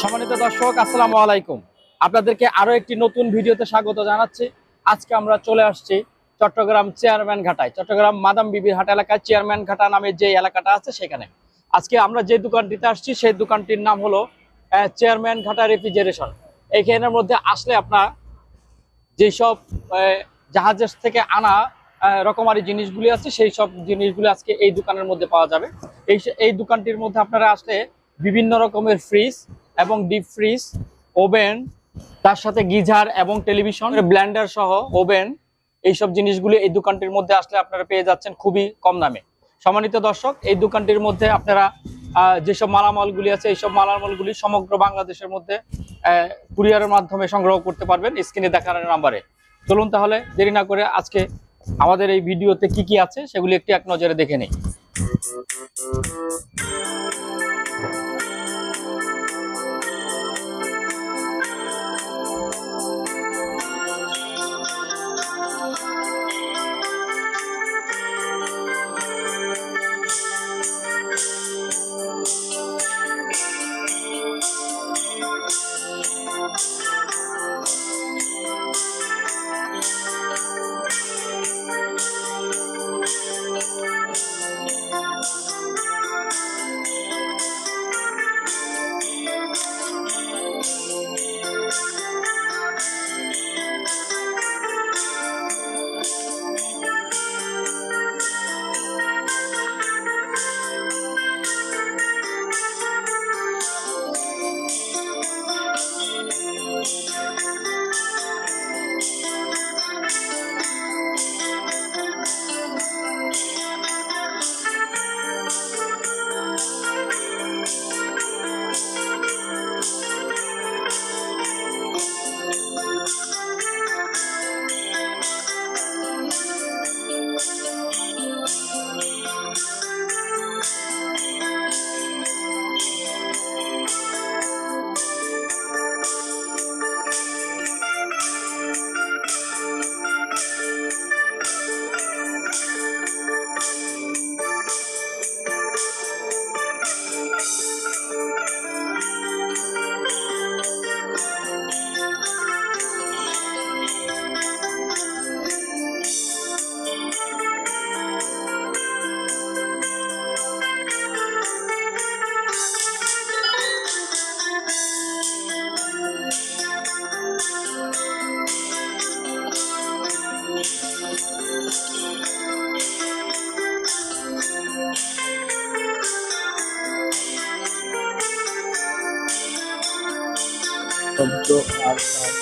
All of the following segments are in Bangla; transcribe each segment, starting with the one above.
সম্মানিত দর্শক, আসসালামু আলাইকুম। আপনাদেরকে আরও একটি নতুন ভিডিওতে স্বাগত জানাচ্ছি। আজকে আমরা চলে আসছি চট্টগ্রাম চেয়ারম্যান ঘাটায়। চট্টগ্রাম মাদাম বিবির হাট এলাকায় চেয়ারম্যান ঘাটা নামে যে এলাকাটা আছে সেখানে। আজকে আমরা যে দোকানটিতে আসছি, সেই দোকানটির নাম হলো চেয়ারম্যান ঘাটা রেফ্রিজারেশন। এইখানের মধ্যে আসলে আপনার যেসব জাহাজের থেকে আনা রকমারি জিনিসগুলি আছে, সেই সব জিনিসগুলি আজকে এই দোকানের মধ্যে পাওয়া যাবে। এই এই দোকানটির মধ্যে আপনারা আসলে বিভিন্ন রকমের ফ্রিজ এবং ডিপ ফ্রিজ ওভেন তার সাথে গিজার এবং টেলিভিশন ব্ল্যান্ডার সহ ওভেন এইসব জিনিসগুলি এই দোকানটির মধ্যে আসলে আপনারা পেয়ে যাচ্ছেন খুবই কম দামে। সম্মানিত দর্শক, এই দোকানটির মধ্যে আপনারা যেসব মালামালগুলি আছে এইসব মালামালগুলি সমগ্র বাংলাদেশের মধ্যে কুরিয়ারের মাধ্যমে সংগ্রহ করতে পারবেন স্ক্রিনে দেখার নাম্বারে। চলুন তাহলে দেরি না করে আজকে আমাদের এই ভিডিওতে কি কি আছে সেগুলি একটি এক নজরে দেখে নেই।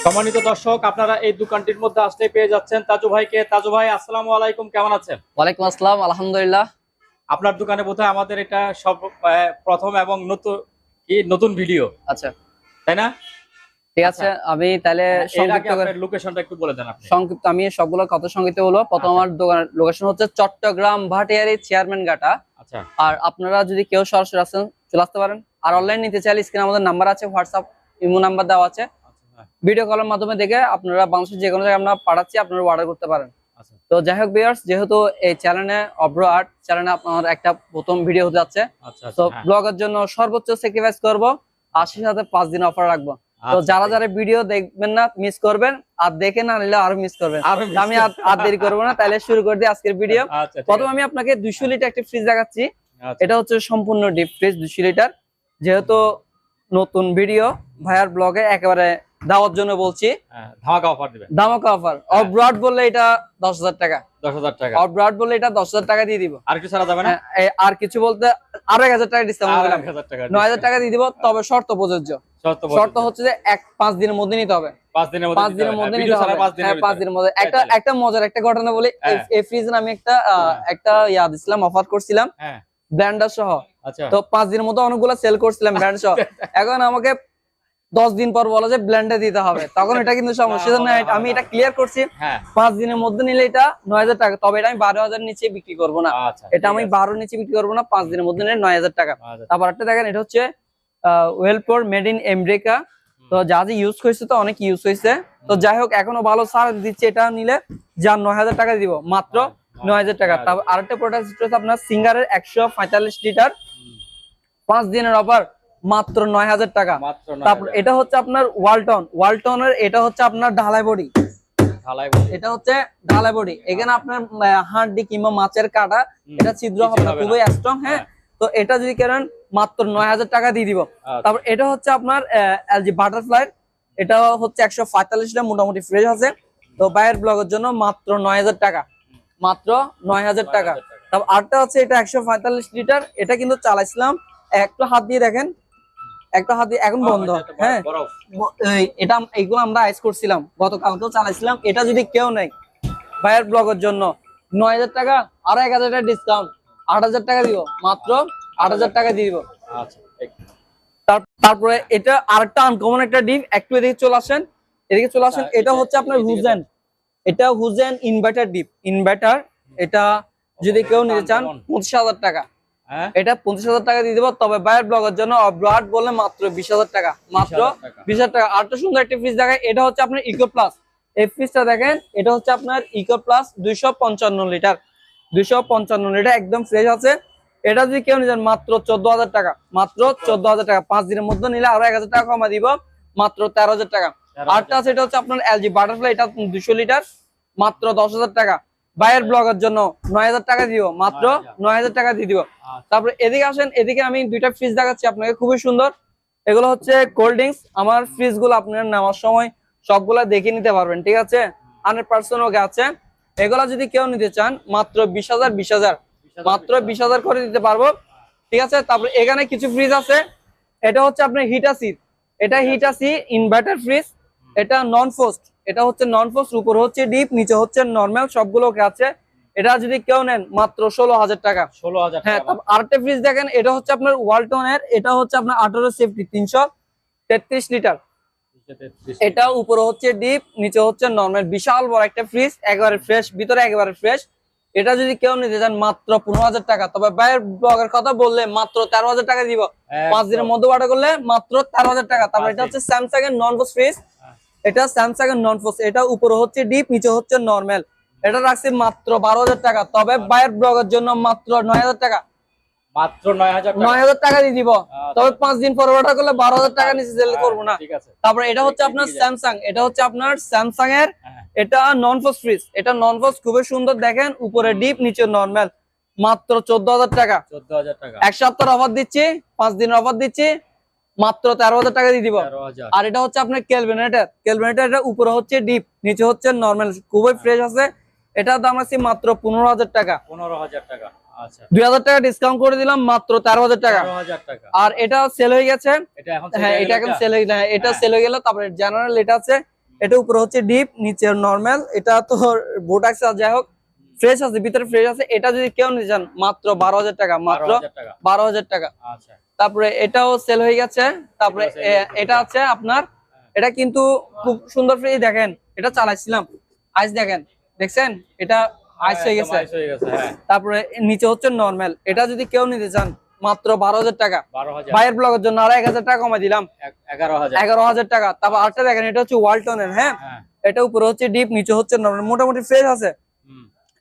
সম্মানিত দর্শক আপনারা এই দোকানটির মধ্যে আসলে পেয়ে যাচ্ছেন। তাজু ভাইকে তাজু ভাই আসসালামু আলাইকুম কেমন আছেন? ওয়ালাইকুম আসসালাম আলহামদুলিল্লাহ। আপনার দোকানে বোধহয় আমাদের এটা সব প্রথম এবং নতুন কি নতুন ভিডিও। আচ্ছা। তাই না? ঠিক আছে আমি তাহলে আপনার লোকেশনটা একটু বলে দেন আপনি। সংক্ষিপ্ত আমি সবগুলো কত সংক্ষিপ্ত হলো প্রথম আচ্ছা। আমার লোকেশন হচ্ছে চট্টগ্রাম ভাটিয়ারি চেয়ারম্যান ঘাটা। আচ্ছা। আর আপনারা যদি কেউ সরাসরি আসেন চলে আসতে পারেন। আর অনলাইন নিতে চাইলে স্ক্রিনে আমাদের নাম্বার আছে হোয়াটসঅ্যাপ ইমো নাম্বার দেওয়া আছে। আচ্ছা হ্যাঁ, ভিডিও কলের মাধ্যমে দেখে আপনারা বাংলাদেশের যে কোনো জায়গায় আমরা পাঠাচ্ছি আপনারা অর্ডার করতে পারেন। আচ্ছা। তো যাই হোক বিয়ার্স যেহেতু এই চ্যানেলে অব্র আর্ট চ্যানেলে আপনার একটা প্রথম ভিডিও হতে যাচ্ছে। আচ্ছা তো আচ্ছা, হ্যাঁ, ব্লগের জন্য সর্বোচ্চ স্যাক্রিফাইস করব আশির সাথে পাঁচ দিন অফার রাখব। তো যারা যারা ভিডিও দেখবেন না মিস করবেন আর দেখে না নিলে আরও মিস করবেন। আমি আর দেরি করব না তাহলে শুরু করে দিই আজকের ভিডিও প্রথম আমি আপনাকে দুইশো লিটার একটা ফ্রিজ দেখাচ্ছি। এটা হচ্ছে সম্পূর্ণ ডিপ ফ্রিজ দুইশো লিটার যেহেতু নতুন ভিডিও ভাইয়ার ব্লগে একেবারে দাওয়ার জন্য বলছি। হ্যাঁ, ধামাকা অফার দিবেন। দামাকা অফার অব্রড বললে এটা দশ হাজার টাকা। দশ হাজার টাকা। অব্রড বললে এটা দশ হাজার টাকা দিয়ে দিব। আর কিছু ছাড়া যাবে না? হ্যাঁ, আর কিছু বলতে আরও টাকা ডিসকাউন্ট আর টাকা দিয়ে দিব তবে শর্ত প্রযোজ্য। শর্ত হচ্ছে যে এক পাঁচ দিনের মধ্যে নিতে হবে। পাঁচ দিনের মধ্যে পাঁচ দিনের মধ্যে হ্যাঁ, নিতে হবে। পাঁচ দিনের হ্যাঁ মধ্যে। একটা একটা মজার একটা ঘটনা বলি। এই- হ্যাঁ। ফ্রিজ আমি একটা হ্যাঁ। একটা ইয়া দিছিলাম অফার করছিলাম। হ্যাঁ। ব্র্যান্ডার সহ। তো পাঁচ দিনের মধ্যে অনেকগুলো সেল করছিলাম ব্র্যান্ড সহ। এখন আমাকে দশ দিন পর বলা যে ব্ল্যান্ডে দিতে হবে। তখন এটা কিন্তু সমস্যা। আমি এটা ক্লিয়ার করছি। হ্যাঁ। পাঁচ দিনের মধ্যে নিলে এটা নয় হাজার টাকা। তবে এটা আমি বারো হাজার নিচে বিক্রি করব না। আচ্ছা এটা আমি বারো নিচে বিক্রি করব না পাঁচ দিনের মধ্যে নিলে নয় হাজার টাকা। আচ্ছা। তারপর একটা দেখেন এটা হচ্ছে ওয়েলপোর মেড ইন আমেরিকা তো যা যে ইউজ হয়েছে তো অনেক ইউজ হয়েছে। তো যাই হোক এখনও ভালো সার দিচ্ছে এটা নিলে যা নয় হাজার টাকা দিব। মাত্র নয় হাজার টাকা। তারপর আরেকটা প্রোডাক্ট হচ্ছে আপনার সিঙ্গারের একশো পঁয়তাল্লিশ লিটার। পাঁচ দিনের অফার মাত্র নয় হাজার টাকা। তারপর এটা হচ্ছে আপনার ওয়ালটন ওয়ালটনের এটা হচ্ছে আপনার ঢালাই বডি। ঢালাই এটা হচ্ছে ঢালাই বডি। এখানে আপনার হাড্ডি কিংবা মাছের কাটা এটা ছিদ্র হবে না খুবই স্ট্রং হ্যাঁ? তো এটা যদি কেনেন মাত্র নয় হাজার টাকা দিয়ে দিব। তারপর এটা হচ্ছে আপনার এলজি বাটারফ্লাই এটা হচ্ছে একশো পঁয়তাল্লিশটা মোটামুটি ফ্রেশ আছে। তো বাইরের ব্লগের জন্য মাত্র নয় হাজার টাকা। মাত্র নয় হাজার টাকা। তারপর আরটা হচ্ছে এটা একশো পঁয়তাল্লিশ লিটার। এটা কিন্তু চালাইছিলাম একটু হাত দিয়ে দেখেন। একটা হাত দিয়ে এখন বন্ধ। হ্যাঁ। এটা এইগুলো আমরা আইস করছিলাম গতকালকেও চালাইছিলাম। এটা যদি কেউ নেই ভাইয়ের ব্লগের জন্য নয় হাজার টাকা আর এক হাজার টাকা ডিসকাউন্ট আট হাজার টাকা দিব মাত্র আট হাজার টাকা দিয়ে দিব। আচ্ছা তারপরে এটা আরেকটা আনকমন একটা ডিপ একটু এদিকে চলে আসেন এদিকে চলে আসেন আচ্ছা, এটা হচ্ছে আপনার হুজেন এটা হুজেন ইনভার্টার ডিপ ইনভার্টার এটা যদি কেউ নিতে চান পঁচিশ হাজার টাকা। এটা পঁচিশ হাজার টাকা দিয়ে দেবো তবে বাইরের ব্লগের জন্য অব্রাট বললে মাত্র বিশ হাজার টাকা। মাত্র বিশ হাজার টাকা। আরেকটা সুন্দর একটা ফ্রিজ দেখায় এটা হচ্ছে আপনার ইকো প্লাস এই ফ্রিজটা দেখেন এটা হচ্ছে আপনার ইকো প্লাস দুইশো পঞ্চান্ন লিটার। দুইশো পঞ্চান্ন লিটার একদম ফ্রেশ আছে। এটা যদি কেউ নিতেন মাত্র চোদ্দ হাজার টাকা। মাত্র চোদ্দ হাজার টাকা। পাঁচ দিনের মধ্যে নিলে আরও এক হাজার টাকা কমা দিব মাত্র তেরো হাজার টাকা। আরেকটা আছে এটা হচ্ছে আপনার এলজি বাটারফ্লাই এটা দুশো লিটার মাত্র দশ হাজার টাকা। বাইরের ব্লগের জন্য নয় হাজার টাকা দিব মাত্র নয় হাজার টাকা। দিয়ে দিব। আচ্ছা। তারপরে এদিকে আসেন এদিকে আমি দুইটা ফ্রিজ দেখাচ্ছি আপনাকে খুবই সুন্দর। এগুলো হচ্ছে কোল্ড ড্রিঙ্কস আমার ফ্রিজগুলো আপনার নেওয়ার সময় সবগুলা দেখে নিতে পারবেন ঠিক আছে? হান্ড্রেড পার্সেন্ট ওকে আছে। এগুলা যদি কেউ নিতে চান মাত্র বিশ হাজার বিশ হাজার। মাত্র বিশ হাজার করে দিতে পারব ঠিক আছে? তারপরে এখানে কিছু ফ্রিজ আছে এটা হচ্ছে আপনার হিটাসি এটা হিটাসি ইনভার্টার ফ্রিজ এটা নন ফোস্ট এটা হচ্ছে নন ফোস্ট উপর হচ্ছে ডিপ নিচে হচ্ছে নর্মাল সবগুলোকে আছে। এটা যদি কেউ নেন মাত্র ষোলো হাজার টাকা। ষোলো হাজার হ্যাঁ আরেকটা ফ্রিজ দেখেন এটা হচ্ছে আপনার ওয়ালটনের এটা হচ্ছে আপনার আঠারো সেফটি তিনশো তেত্রিশ লিটার। এটা উপরে হচ্ছে ডিপ নিচে হচ্ছে নর্মাল বিশাল বড় একটা ফ্রিজ একবারে ফ্রেশ ভিতরে একবারে ফ্রেশ এটা যদি কেউ নিতে চান মাত্র পনেরো হাজার টাকা। তবে বাইরের ব্লগের কথা বললে মাত্র তেরো হাজার টাকা দিব। পাঁচ দিনের মধ্যে অর্ডার করলে মাত্র তেরো হাজার টাকা। তারপর এটা হচ্ছে স্যামসাং এর নন ফ্রিজ এটা স্যামসাং এর নন ফোস এটা উপরে হচ্ছে ডিপ নিচে হচ্ছে নর্মাল এটা রাখছি মাত্র বারো হাজার টাকা তবে বাইরের ব্লগের জন্য মাত্র নয় হাজার টাকা। মাত্র নয় হাজার টাকা। নয় হাজার টাকা দিয়ে দিব। আচ্ছা। তবে পাঁচ দিন পর অর্ডার করলে বারো হাজার টাকা নিচে সেল করব না। ঠিক আছে। তারপরে এটা হচ্ছে আপনার স্যামসাং এটা হচ্ছে আপনার স্যামসাং এর হ্যাঁ। এটা নন ফোস ফ্রিজ এটা নন ফোস খুবই সুন্দর দেখেন উপরে ডিপ নিচে নর্মাল মাত্র চোদ্দ হাজার টাকা। চোদ্দ হাজার টাকা। এক সপ্তাহ অফার দিচ্ছি পাঁচ দিনের অফার দিচ্ছি। মাত্র তেরো হাজার টাকা দিয়ে দিব। আর এটা হচ্ছে আপনার ক্যালভেনেটার। ক্যালভেনেটার উপরে হচ্ছে ডিপ নিচে হচ্ছে নর্মাল খুবই ফ্রেশ আছে। এটার দাম আছে মাত্র পনেরো হাজার টাকা। পনেরো হাজার টাকা আচ্ছা। দুই হাজার টাকা ডিসকাউন্ট করে দিলাম মাত্র তেরো হাজার টাকা। আর এটা সেল হয়ে গেছে। হ্যাঁ এটা এখন সেল হয়ে হ্যাঁ, এটা হ্যাঁ। সেল হয়ে গেল। তারপরে জেনারেল এটা আছে। এটা উপরে হচ্ছে ডিপ নিচে নর্মাল। এটা তো বোটাক্স যাই হোক। ফ্রেশ আছে ভিতরে ফ্রেশ আছে। এটা যদি কেউ নিতে চান মাত্র বারো হাজার টাকা মাত্র বারো হাজার টাকা। বারো হাজার টাকা। আচ্ছা। তারপরে এটাও সেল হয়ে গেছে। তারপরে। এটা আছে আপনার এটা কিন্তু খুব সুন্দর ফ্রিজ দেখেন এটা চালাইছিলাম। আইস দেখেন দেখছেন? এটা আইস হয়ে গেছে। হয়ে গেছে হ্যাঁ। তারপরে নিচে হচ্ছে নর্মাল এটা যদি কেউ নিতে চান মাত্র বারো হাজার টাকা। বাইরের ব্লগের জন্য আরও এক হাজার টাকা কমাই দিলাম। এগারো হাজার। টাকা। তারপর আরেকটা দেখেন এটা হচ্ছে ওয়ালটনের হ্যাঁ? হ্যাঁ। এটা উপরে হচ্ছে ডিপ নিচে হচ্ছে নর্মাল মোটামুটি ফ্রেশ আছে।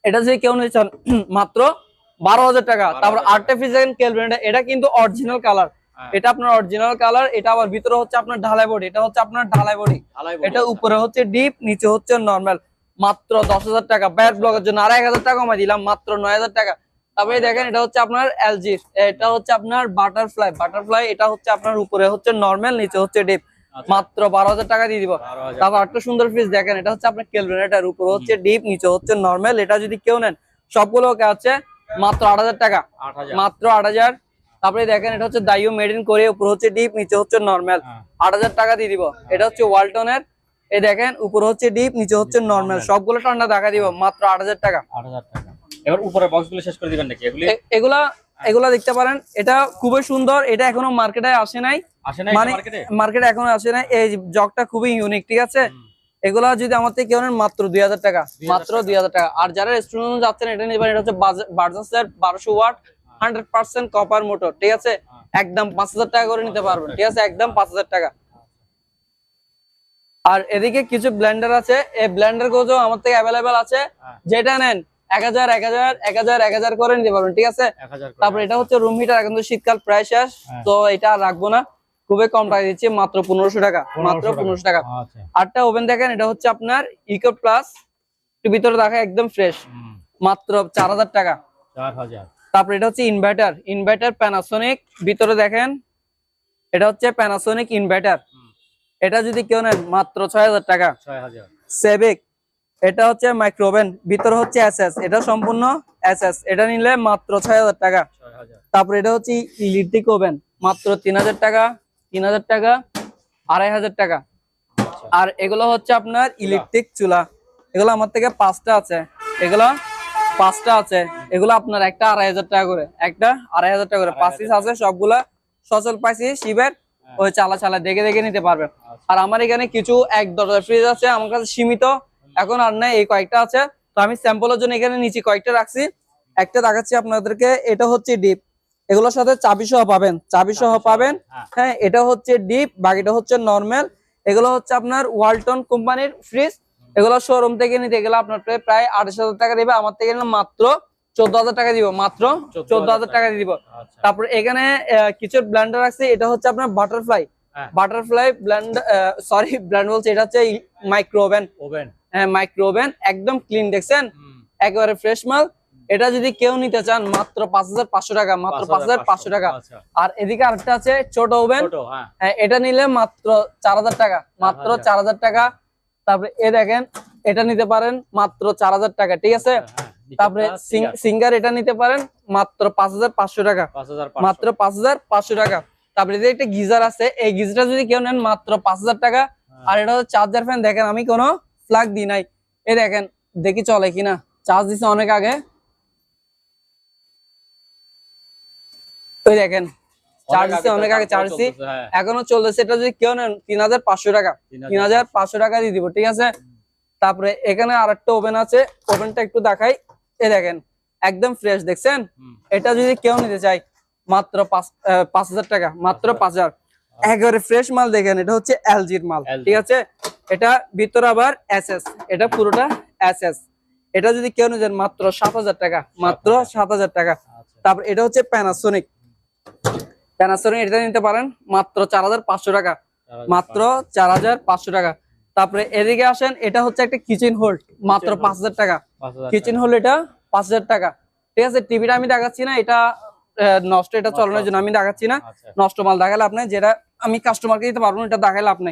এটা যদি কেউ নিতে চান মাত্র বারো হাজার টাকা। তারপর দেখেন ক্যালভেন এটা কিন্তু অরিজিনাল কালার হ্যাঁ। এটা আপনার অরিজিনাল কালার এটা আবার ভিতরে হচ্ছে আপনার ঢালাই বডি এটা হচ্ছে আপনার ঢালাই বডি এটা উপরে হচ্ছে ডিপ নিচে হচ্ছে নর্মাল মাত্র দশ হাজার টাকা। ব্যাট ব্লকের জন্য আর এক হাজার টাকা কমাই দিলাম মাত্র নয় হাজার টাকা। তারপরে দেখেন এটা হচ্ছে আপনার এলজি এটা হচ্ছে আপনার বাটারফ্লাই বাটারফ্লাই এটা হচ্ছে আপনার উপরে হচ্ছে নর্মাল নিচে হচ্ছে ডিপ আচ্ছা, মাত্র বারো হাজার টাকা দিয়ে দিব। তারপর একটা সুন্দর ফ্রিজ দেখেন এটা হচ্ছে আপনার ক্যালকুলেটার উপরে হচ্ছে ডিপ নিচে হচ্ছে নর্মাল এটা যদি কেউ নেন সবগুলো আছে মাত্র আট হাজার টাকা। মাত্র আট হাজার। তারপরে দেখেন এটা হচ্ছে দাইও মেড ইন করে উপর হচ্ছে ডিপ নিচে হচ্ছে নর্মাল হ্যাঁ। আট হাজার টাকা দিয়ে দিব। এটা হচ্ছে ওয়ালটনের এই দেখেন উপর হচ্ছে ডিপ নিচে হচ্ছে নর্মাল সবগুলো ঠান্ডা দেখা দিব মাত্র আট হাজার টাকা। টাকা। এবার উপরে শেষ করে দিবেন নাকি? এগুলি এগুলা এগুলা দেখতে পারেন। এটা খুবই সুন্দর। এটা এখনও মার্কেটে আসে নাই। মানে মার্কেটে মার্কেটে এখনও আসে নাই। এই জগটা খুবই ইউনিক ঠিক আছে? এগুলা যদি আমার থেকে কেউ নেন মাত্র দুই হাজার টাকা। মাত্র দুই হাজার টাকা। আর যারা রেস্টুরেন্ট যাচ্ছেন এটা নেবেন এটা হচ্ছে বার্জাসের বারোশো watt hundred percent copper motor ঠিক আছে? একদম পাঁচ হাজার টাকা করে নিতে পারবেন ঠিক আছে? একদম পাঁচ হাজার টাকা। আর এদিকে কিছু ব্লেন্ডার আছে। এই ব্লেন্ডারগুলো আমার থেকে অ্যাভেলেবেল আছে হ্যাঁ। যেটা নেন এক হাজার এক হাজার এক হাজার এক হাজার করে নিতে পারবেন ঠিক আছে? তারপর এটা হচ্ছে রুম হিটার এখন তো শীতকাল প্রায় শেষ হ্যাঁ। তো এটা রাখব না। খুবই কম টাকা দিচ্ছি মাত্র পনেরোশো টাকা মাত্র পনেরোশো টাকা। আচ্ছা। আটটা ওভেন দেখেন এটা হচ্ছে আপনার ইকো প্লাস ভিতরে দেখা একদম ফ্রেশ মাত্র চার হাজার টাকা। তারপর এটা হচ্ছে ইনভার্টার ইনভার্টার প্যানাসোনিক ভিতরে দেখেন এটা হচ্ছে প্যানাসোনিক ইনভার্টার এটা যদি কেউ নেন মাত্র ছয় হাজার টাকা। সেভিক এটা হচ্ছে মাইক্রোওভেন ভিতরে হচ্ছে এসএস এটা সম্পূর্ণ এসএস এটা নিলে মাত্র ছয় হাজার টাকা। তারপর এটা হচ্ছে ইলেকট্রিক ওভেন মাত্র তিন হাজার টাকা। তিন হাজার টাকা আড়াই হাজার টাকা। আর এগুলো হচ্ছে আপনার ইলেকট্রিক চুলা। এগুলো আমার থেকে পাঁচটা আছে। এগুলো পাঁচটা আছে। এগুলো আপনার একটা আড়াই হাজার টাকা করে। একটা আড়াই হাজার টাকা করে। পাঁচ হাজার পিস আছে সবগুলা সচল পাইছি শিবের হ্যাঁ। ওই চালা চালা দেখে দেখে নিতে পারবেন আচ্ছা। আর আমার এখানে কিছু এক দরজা ফ্রিজ আছে আমার কাছে সীমিত। এখন আর নাই এই কয়েকটা আছে। তো আমি স্যাম্পলের জন্য এখানে নিচে কয়েকটা রাখছি। একটা দেখাচ্ছি আপনাদেরকে এটা হচ্ছে ডিপ এগুলোর সাথে চাবি সহ পাবেন চাবি সহ পাবেন। হ্যাঁ, হ্যাঁ এটা হচ্ছে ডিপ বাকিটা হচ্ছে নর্মাল। এগুলো হচ্ছে আপনার ওয়ালটন কোম্পানির ফ্রিজ। এগুলো শোরুম থেকে নিতে গেলে আপনার প্রায়- আঠাশ হাজার টাকা দিবে। আমার থেকে মাত্র চোদ্দ হাজার টাকা দিব মাত্র 14,000 চোদ্দ হাজার টাকা দিয়ে দিব। আচ্ছা। তারপর এখানে কিছু ব্ল্যান্ডার আছে এটা হচ্ছে আপনার butterfly. Butterfly blend sorry blend বলছে এটা হচ্ছে মাইক্রো ওভেন ওভেন হ্যাঁ মাইক্রো ওভেন একদম ক্লিন দেখছেন? একেবারে ফ্রেশ মাল। এটা যদি কেউ নিতে চান মাত্র পাঁচ হাজার পাঁচশো টাকা মাত্র পাঁচ হাজার পাঁচশো। টাকা। আচ্ছা। আর এদিকে আরেকটা আছে ছোট ওভেন। হ্যাঁ। হ্যাঁ এটা নিলে মাত্র চার হাজার টাকা মাত্র চার হাজার টাকা। তারপরে এ দেখেন এটা নিতে পারেন মাত্র চার হাজার টাকা ঠিক আছে? হ্যাঁ, তারপরে সিঙ্গার। এটা নিতে পারেন মাত্র পাঁচ হাজার পাঁচশো টাকা। মাত্র পাঁচ হাজার পাঁচশো টাকা। তারপরে এদিকে একটা গিজার আছে এই গিজারটা যদি কেউ নেন মাত্র পাঁচ হাজার টাকা। আর এটা হচ্ছে চার্জার ফ্যান দেখেন আমি কোনো ফ্লাগ দিই নাই। এ দেখেন দেখি চলে কিনা। চার্জ দিছে অনেক আগে। ওই দেখেন চার্জ অনেক আগে চার্জ দিছি। চলতেছে, হ্যাঁ, এখনও চলতেছে এটা যদি কেউ নেন তিন হাজার পাঁচশো টাকা। তিন হাজার পাঁচশো। টাকা দিয়ে দিব ঠিক আছে? তারপরে এখানে আরেকটা ওভেন আছে ওভেনটা একটু দেখাই। এ দেখেন একদম ফ্রেশ দেখছেন? এটা যদি কেউ নিতে চাই মাত্র পাঁচ হাজার টাকা মাত্র পাঁচ হাজার। একেবারে ফ্রেশ মাল দেখেন এটা হচ্ছে এলজির মাল ঠিক আছে? এটা ভিতরে আবার এসএস এটা পুরোটা এসএস এটা যদি কেউ নিতে মাত্র সাত হাজার টাকা মাত্র সাত হাজার। টাকা। আচ্ছা, তারপর এটা হচ্ছে প্যানাসোনিক প্যানাসোনিক এটা নিতে পারেন মাত্র চার হাজার পাঁচশো টাকা। মাত্র চার হাজার পাঁচশো টাকা। তারপরে এদিকে আসেন এটা হচ্ছে একটা কিচেন হোল্ড মাত্র পাঁচ হাজার টাকা। কিচেন হোল্ড এটা পাঁচ হাজার টাকা। ঠিক আছে টিভিটা আমি দেখাচ্ছি না এটা নষ্ট এটা চলানোর জন্য আমি দেখাচ্ছি না। আচ্ছা, নষ্ট মাল দেখালে আপনি যেটা আমি কাস্টমারকে দিতে পারব না এটা দেখালে আপনি।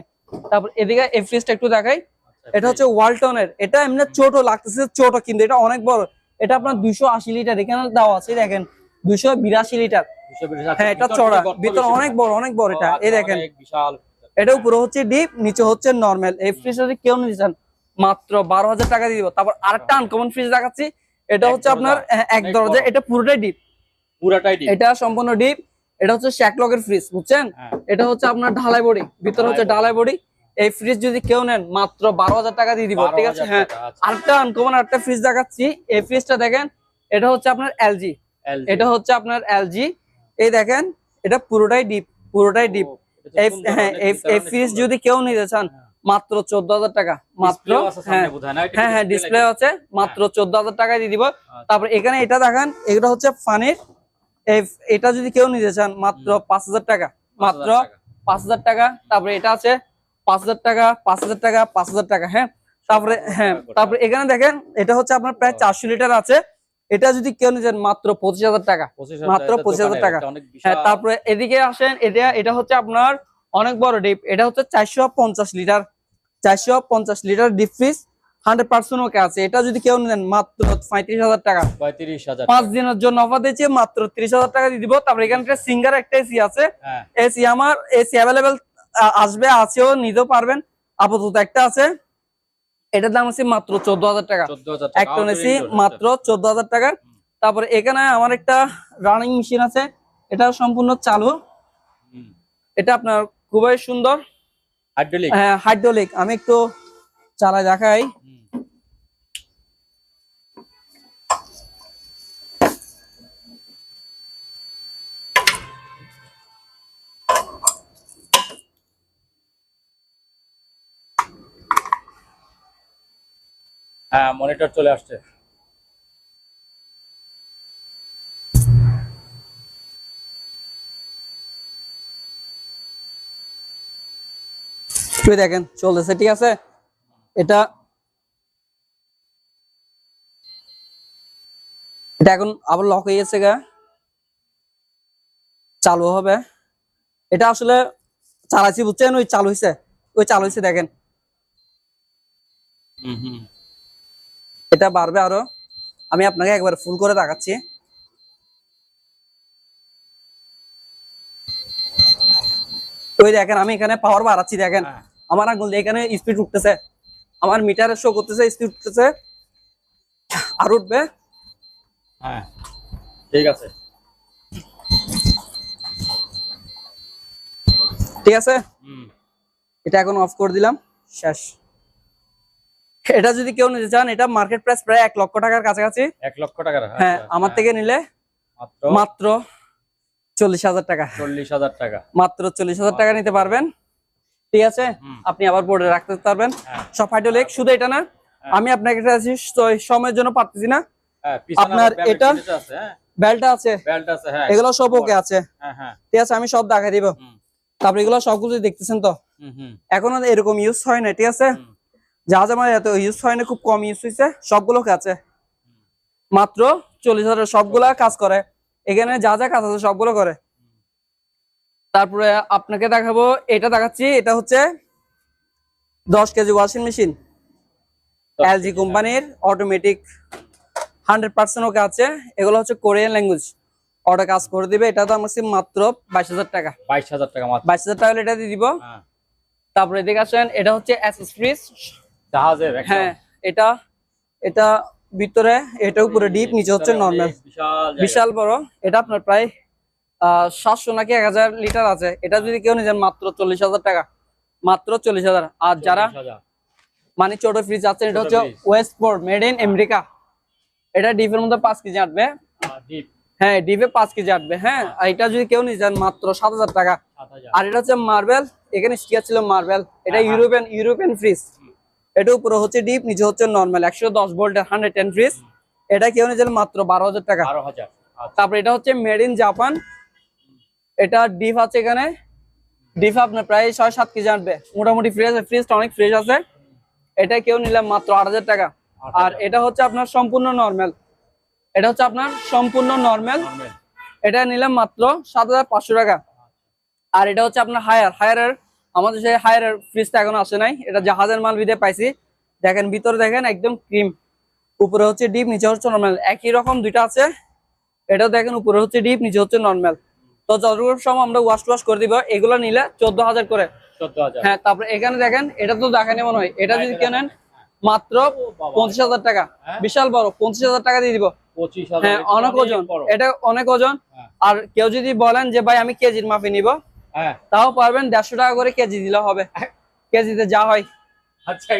তারপর এদিকে এই ফ্রিজটা একটু দেখাই। আচ্ছা, এটা হচ্ছে ওয়ালটনের এটা এমনি ছোট লাগতেছে ছোট কিন্তু এটা অনেক বড়। এটা আপনার দুইশো আশি লিটার এখানে দেওয়া আছে দেখেন। দুইশো বিরাশি লিটার। 220 হ্যাঁ এটা চড়া ভিতর অনেক বড় অনেক বড় এটা। এই আচ্ছা, দেখেন। অনেক বিশাল। এটা উপরে হচ্ছে ডিপ নিচে হচ্ছে নর্মাল। এই ফ্রিজটা কেউ নিতে চান মাত্র বারো হাজার টাকা দিয়ে দিব। তারপর আরেকটা আনকমন ফ্রিজ দেখাচ্ছি। এটা হচ্ছে আপনার হ্যাঁ, এক অনেক দরজা। এটা পুরোটাই ডিপ। পুরাটাই ডিপ। এটা সম্পূর্ণ ডিপ। এটা হচ্ছে শ্যাকলকের ফ্রিজ বুঝছেন? হ্যাঁ। এটা হচ্ছে আপনার ঢালাই বডি। ভিতরে হচ্ছে ঢালাই বডি। এই ফ্রিজ যদি কেউ নেন মাত্র বারো হাজার টাকা দিয়ে দিব ঠিক আছে? হ্যাঁ। আচ্ছা, আরেকটা আনকমন আরেকটা ফ্রিজ দেখাচ্ছি। এই ফ্রিজটা দেখেন এটা হচ্ছে আপনার এলজি এটা হচ্ছে আপনার এলজি এই দেখেন এটা পুরোটাই ডিপ পুরোটাই ডিপ হ্যাঁ এই ফ্রিজ যদি কেউ নিতে চান হ্যাঁ। মাত্র চোদ্দ হাজার টাকা মাত্র হ্যাঁ না? এটা হ্যাঁ হ্যাঁ ডিসপ্লে আছে? মাত্র চোদ্দ হাজার টাকায় দিয়ে দিব। আচ্ছা, তারপর এখানে এটা দেখান এগুলো হচ্ছে ফানির এটা যদি কেউ নিতে চান মাত্র পাঁচ হাজার টাকা মাত্র পাঁচ হাজার টাকা। তারপরে এটা আছে পাঁচ হাজার টাকা পাঁচ হাজার টাকা পাঁচ হাজার টাকা হ্যাঁ? তারপরে হ্যাঁ তারপরে এখানে দেখেন এটা হচ্ছে আপনার প্রায় চারশো লিটার আছে। এটা যদি কেউ নিতে চান মাত্র পঁচিশ হাজার টাকা। মাত্র পঁচিশ হাজার টাকা। হ্যাঁ তারপরে এদিকে আসেন এটা এটা হচ্ছে আপনার অনেক বড় ডিপ এটা হচ্ছে চারশো পঞ্চাশ লিটার চারশো পঞ্চাশ litre deep fridge hundred percent okay আছে। এটা যদি কেউ নেন মাত্র পঁয়ত্রিশ হাজার টাকা। 35,000 পাঁচ দিনের জন্য অফার দিয়েছে মাত্র ত্রিশ হাজার টাকা দিয়ে দিব। তারপরে সিঙ্গার একটা এসি আছে। হ্যাঁ, এসি আমার এসি অ্যাভেলেবেল আসবে আছেও নিতেও পারবেন। আপাতত একটা আছে। এটার দাম আছে মাত্র চোদ্দ হাজার টাকা। 14,000 টাকা। এক টন এসি মাত্র চোদ্দ হাজার টাকা। তারপরে এখানে আমার একটা রানিং মেশিন আছে। এটা সম্পূর্ণ চালু। এটা আপনার খুবই সুন্দর। হাইড্রোলিক হ্যাঁ হাইড্রোলিক আমি একটু চালাই দেখাই। হ্যাঁ মনিটর চলে আসছে। দেখেন চলতেছে ঠিক আছে? এটা এটা এখন আবার লক হয়ে গেছে গা। চালু হবে। এটা আসলে চালাইছি বুঝছেন? ওই চালু হয়েছে ওই চালু হয়েছে দেখেন। হুম হুম। এটা বাড়বে আরও। আমি আপনাকে একবার ফুল করে দেখাচ্ছি। ওই দেখেন আমি এখানে পাওয়ার বাড়াচ্ছি দেখেন। হ্যাঁ। আমার আঙুল দিয়ে এখানে স্পিড উঠতেছে। আমার মিটার শো করতেছে স্পিড উঠতেছে। আর উঠবে। হ্যাঁ। ঠিক আছে। ঠিক আছে? হুম। এটা এখন অফ করে দিলাম। শেষ। এটা যদি কেউ নিতে চান এটা মার্কেট প্রাইস প্রায় এক লক্ষ টাকার কাছাকাছি। এক লক্ষ টাকার হ্যাঁ আমার থেকে নিলে মাত্র চল্লিশ হাজার টাকা। চল্লিশ হাজার টাকা। মাত্র চল্লিশ হাজার টাকা নিতে পারবেন। ঠিক আছে? আপনি আবার বোর্ডে রাখতে পারবেন। হ্যাঁ। সব হাইড্রোলিক শুধু এটা না আমি আপনাকে আছি সময়ের জন্য পারতেছি না। হ্যাঁ আপনার এটা- হ্যাঁ। বেলটা আছে। হ্যাঁ। এগুলো সব ওকে আছে। হ্যাঁ হ্যাঁ। ঠিক আছে আমি সব দেখাই দিব। তারপরে এগুলো সবগুলো দেখতেছেন তো? এখনও এরকম ইউজ হয় না ঠিক আছে। জাহাজ আমার এত ইউজ হয় না খুব কম ইউজ হয়েছে সবগুলো আছে। মাত্র চল্লিশ হাজার সবগুলা কাজ করে। এখানে যা যা কাজ আছে সবগুলো করে। তারপরে আপনাকে দেখাবো এটা দেখাচ্ছি এটা হচ্ছে দশ কেজি ওয়াশিং মেশিন। এলজি কোম্পানির অটোমেটিক হান্ড্রেড পার্সেন্ট ওকে আছে। এগুলো হচ্ছে কোরিয়ান ল্যাঙ্গুয়েজ অটো কাজ করে দিবে এটা তো আমার কাছে মাত্র বাইশ হাজার টাকা। বাইশ হাজার টাকা বাইশ হাজার টাকা হলে এটা দিয়ে দিব। হ্যাঁ। তারপরে এদিকে আসেন এটা হচ্ছে অ্যাসেসরিজ জাহাজের হ্যাঁ এটা এটা ভিতরে এটা উপরে ডিপ নিচে হচ্ছে নর্মাল বিশাল বড়। এটা আপনার প্রায় সাতশো নাকি এক হাজার লিটার আছে। এটা যদি কেউ নিয়ে মাত্র চল্লিশ হাজার টাকা। মাত্র চল্লিশ হাজার। আর যারা মানে ছোট ফ্রিজ আছে এটা হচ্ছে। ওয়েস্টপোর্ট মেড ইন আমেরিকা এটা ডিপের মধ্যে পাঁচ কেজি আটবে। হ্যাঁ ডিপে পাঁচ কেজি আটবে হ্যাঁ। আর এটা যদি কেউ নিয়ে যান মাত্র সাত হাজার টাকা। আর এটা হচ্ছে মার্বেল এখানে স্টিকার ছিল মার্বেল এটা। ইউরোপিয়ান ইউরোপিয়ান ফ্রিজ এটা উপরে হচ্ছে ডিপ নিচে হচ্ছে নর্মাল একশো দশ ভোল্টের হান্ড্রেড টেন ফ্রিজ এটা কেউ নিয়ে মাত্র বারো হাজার টাকা? বারো হাজার। আচ্ছা। তারপরে এটা হচ্ছে মেড ইন জাপান এটা ডিপ আছে এখানে। ডিপ আপনার প্রায় ছয় সাত কেজি আনবে মোটামুটি ফ্রিজ আছে ফ্রিজটা অনেক ফ্রিজ আছে। এটা কেউ নিলাম মাত্র আট হাজার টাকা। আর এটা হচ্ছে আপনার সম্পূর্ণ নর্মাল এটা হচ্ছে আপনার সম্পূর্ণ নর্মাল এটা নিলাম মাত্র সাত হাজার পাঁচশো টাকা। আর এটা হচ্ছে আপনার হায়ার হায়ারের আমাদের সেই হায়ারের ফ্রিজটা এখনও আসে নাই। এটা জাহাজের মাল বিদে পাইছি। দেখেন ভিতরে দেখেন একদম ক্রিম উপরে হচ্ছে ডিপ নিচে হচ্ছে নর্মাল একই রকম দুইটা আছে। এটাও দেখেন উপরে হচ্ছে ডিপ নিচে হচ্ছে নর্মাল তো যতটুকু সময় আমরা ওয়াশ ওয়াশ করে দিব। এগুলো নিলে চোদ্দ হাজার করে। হ্যাঁ তারপরে এখানে দেখেন এটা তো দেখানি মনে হয়। এটা যদি কেনেন মাত্র পঁচিশ হাজার টাকা। হ্যাঁ? বিশাল বড় পঁচিশ হাজার টাকা দিয়ে দিব। হ্যাঁ অনেক ওজন। এটা অনেক ওজন। হ্যাঁ। আর কেউ যদি বলেন যে ভাই আমি কেজির মাপে নিব। তাও পারবেন দেড়শো টাকা করে কেজি দিলে হবে। কেজিতে যা হয়। আচ্ছা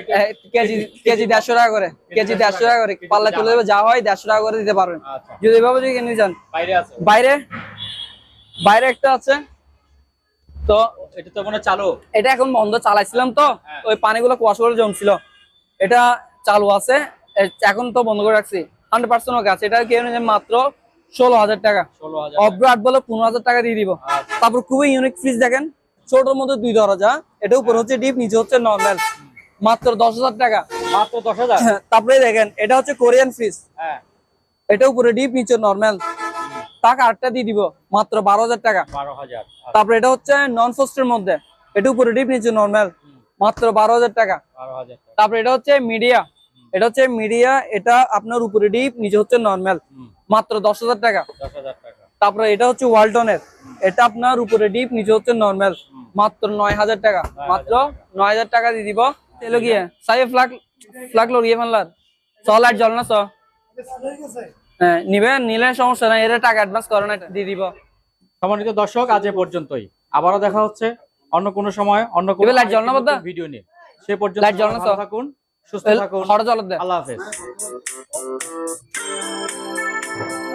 কেজি কেজি দেড়শো টাকা করে। কেজি দেড়শো টাকা করে। পাল্লা যা তুলে যা হয় দেড়শো টাকা করে দিতে পারবেন। আচ্ছা। যদি এভাবে যদি কিনে যান। বাইরে বাইরে? একটা আছে। তো এটা তো মনে চালু। এটা এখন বন্ধ চালাইছিলাম তো। হ্যাঁ। ওই পানিগুলো কুয়াশা করে জমছিল। এটা চালু আছে। এখন তো বন্ধ করে রাখছি। হান্ড্রেড পার্সেন্ট আছে। এটা কেউ মাত্র ষোলো হাজার টাকা। ষোলো হাজার বলে পনেরো হাজার টাকা দিয়ে দিব। আচ্ছা। তারপর খুবই ইউনিক ফ্রিজ দেখেন ছোটর মধ্যে দুই দরজা এটা উপর হচ্ছে ডিপ নিচে হচ্ছে নর্মাল মাত্র দশ হাজার টাকা। মাত্র দশ হাজার? তারপরে দেখেন এটা হচ্ছে কোরিয়ান ফ্রিজ হ্যাঁ। এটা উপরে ডিপ নিচে নর্মাল টাকা আটটা দিয়ে দিব মাত্র বারো হাজার টাকা। বারো হাজার আচ্ছা, তারপরে এটা হচ্ছে নন ফোস্টের মধ্যে। এটা উপরে ডিপ নিচে নর্মাল মাত্র বারো হাজার টাকা। তারপরে এটা হচ্ছে মিডিয়া এটা হচ্ছে মিডিয়া এটা আপনার উপরে ডিপ নিচে হচ্ছে নর্মাল মাত্র দশ হাজার টাকা। তারপরে এটা হচ্ছে ওয়ালটনের। এটা আপনার উপরে ডিপ নিচে হচ্ছে নর্মাল। মাত্র নয় হাজার টাকা। মাত্র নয় হাজার টাকা দিয়ে দিব। তেলো গিয়ে সাই ফ্লাগ ফ্লাগ লড়িয়ে ফেললার। চ লাইট জল না চ। হ্যাঁ নিবেন নিলে সমস্যা নাই। এটা টাকা অ্যাডভান্স করে না দিয়ে দিব। সম্মানিত দর্শক আজ এ পর্যন্তই। আবারও দেখা হচ্ছে অন্য কোনো সময় অন্য কোনো লাইট আরেকটি বদ্দা? ভিডিও নিয়ে। সে পর্যন্ত লাইট ভালো তো? থাকুন সুস্থ থাকুন। হর জল দে আল্লাহ হাফেজ